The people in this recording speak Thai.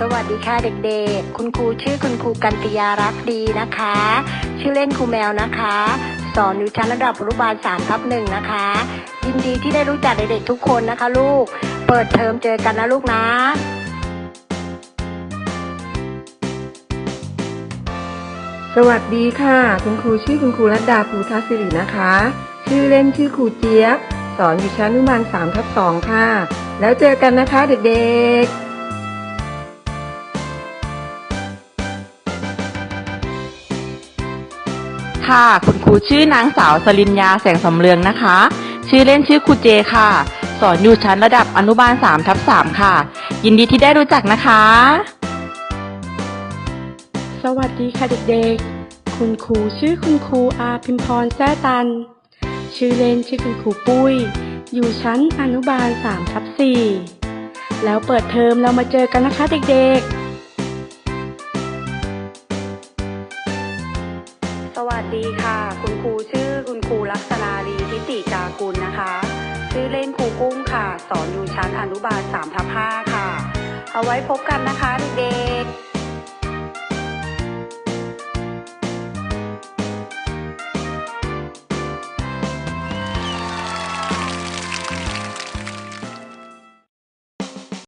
สวัสดีค่ะเด็กๆ คุณครูชื่อคุณครูกันติยารักดีนะคะ ชื่อเล่นครูแมวนะคะ สอนอยู่ชั้นระดับอนุบาล3ทับหนึ่งนะคะ ยินดีที่ได้รู้จักเด็กๆทุกคนนะคะ ลูก เปิดเทอมเจอกันนะลูกนะสวัสดีค่ะ คุณครูชื่อคุณครูรัตดาภูทัศิรินะคะ ชื่อเล่นชื่อครูเจี๊ยบ สอนอยู่ชั้นอนุบาล3ทับ2ค่ะ แล้วเจอกันนะคะเด็กๆ ค่ะ คุณครูชื่อนางสาวสลินยาแสงสำเรืองนะคะ ชื่อเล่นชื่อครูเจค่ะ สอนอยู่ชั้นระดับอนุบาล3ทับ3ค่ะ ยินดีที่ได้รู้จักนะคะ สวัสดีค่ะเด็กๆ คุณครูชื่อคุณครูอาพิมพรแซ่ตัน ชื่อเล่นชื่อคุณครูปุ้ย อยู่ชั้นอนุบาล3ทับ4แล้วเปิดเทอมเรามาเจอกันนะคะเด็กๆ สวัสดีค่ะ คุณครูชื่อคุณครูลักษณาลีทิติกากุลนะคะ ชื่อเล่นครูกุ้งค่ะ สอนอยู่ชั้นอนุบาล3ทับ5ค่ะ เอาไว้พบกันนะคะเด็ก